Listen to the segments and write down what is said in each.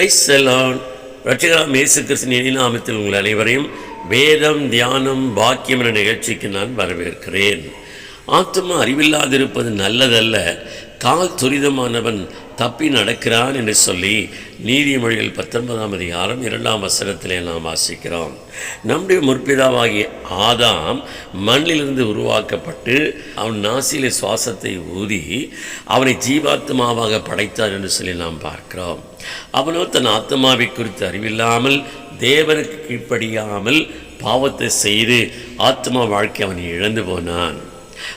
Price ரட்சகராம் இயேசு கிறிஸ்தின் நாமத்தில் உங்கள் அனைவரையும் வேதம் தியானம் பாக்கியம் என்ற நிகழ்ச்சிக்கு நான் வரவேற்கிறேன். ஆத்மா அறிவில்லாதிருப்பது நல்லதல்ல. கால் துரிதமானவன் தப்பி நடக்கிறான் என்று சொல்லி நீதிமொழிகள் பத்தொன்பதாம் அதிகாரம் இரண்டாம் வசனத்திலே நாம் வாசிக்கிறோம். நம்முடைய முற்பிதாவாகிய ஆதாம் மண்ணிலிருந்து உருவாக்கப்பட்டு அவன் நாசிலே சுவாசத்தை ஊதி அவனை ஜீவாத்மாவாக படைத்தார் என்று சொல்லி நாம் பார்க்கிறோம். அவனோ தன் ஆத்மாவை குறித்து அறிவில்லாமல் தேவனுக்கு கீழ்ப்படியாமல் பாவத்தை செய்து ஆத்மா வாழ்க்கை அவன் இழந்து போனான்.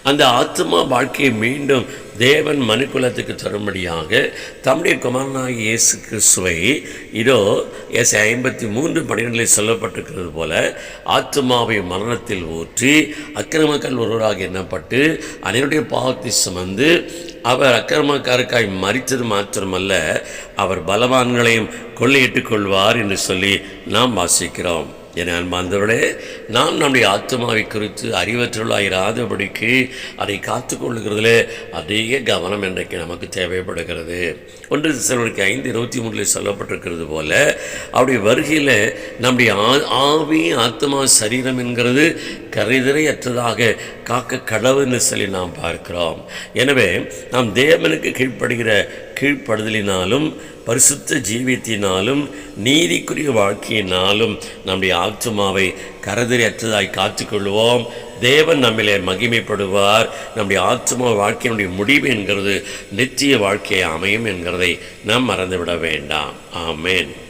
அந்த ஆத்மா வாழ்க்கையை மீண்டும் தேவன் மனுக்குலத்துக்கு தரும்படியாக தம்முடைய குமாரனாகி இயேசு கிறிஸ்துவை இதோ எஸ் ஐம்பத்தி மூன்று பன்னிரெண்டில் சொல்லப்பட்டிருக்கிறது போல ஆத்மாவை மரணத்தில் ஊற்றி அக்கிரமக்கள் ஒருவராக எண்ணப்பட்டு அனைவருடைய பாவத்தை சுமந்து அவர் அக்கிரமக்காருக்காய் மறித்தது மாத்திரமல்ல அவர் பலவான்களையும் கொள்ளையிட்டுக் கொள்வார் என்று சொல்லி நாம் வாசிக்கிறோம். என அன்பாந்தவர்களே நாம் நம்முடைய ஆத்மாவை குறித்து அறிவற்றுள்ளாயிராதபடிக்கு அதை காத்துக்கொள்ளுகிறதுல அதிக கவனம் இன்றைக்கு நமக்கு தேவைப்படுகிறது. ஒன்று சிலருக்கு ஐந்து இருபத்தி மூணில் சொல்லப்பட்டிருக்கிறது போல அவருடைய வருகையில் நம்முடைய ஆ- ஆவி ஆத்மா சரீரம் என்கிறது கரைதிரையற்றதாக காக்க கடவுள்னு சொல்லி நாம் பார்க்கிறோம். எனவே நாம் தேவனுக்கு கீழ்ப்படுகிற கீழ்ப்படுதலினாலும் பரிசுத்த ஜீவியத்தினாலும் நீதிக்குரிய வாழ்க்கையினாலும் நம்முடைய ஆத்மாவை கரதறியற்றதாய் காத்துக்கொள்வோம். தேவன் நம்மிலே மகிமைப்படுவார். நம்முடைய ஆத்மா வாழ்க்கையினுடைய முடிவு என்கிறது நித்திய வாழ்க்கையை அமையும் என்கிறதை நாம் மறந்துவிட வேண்டாம். ஆமேன்.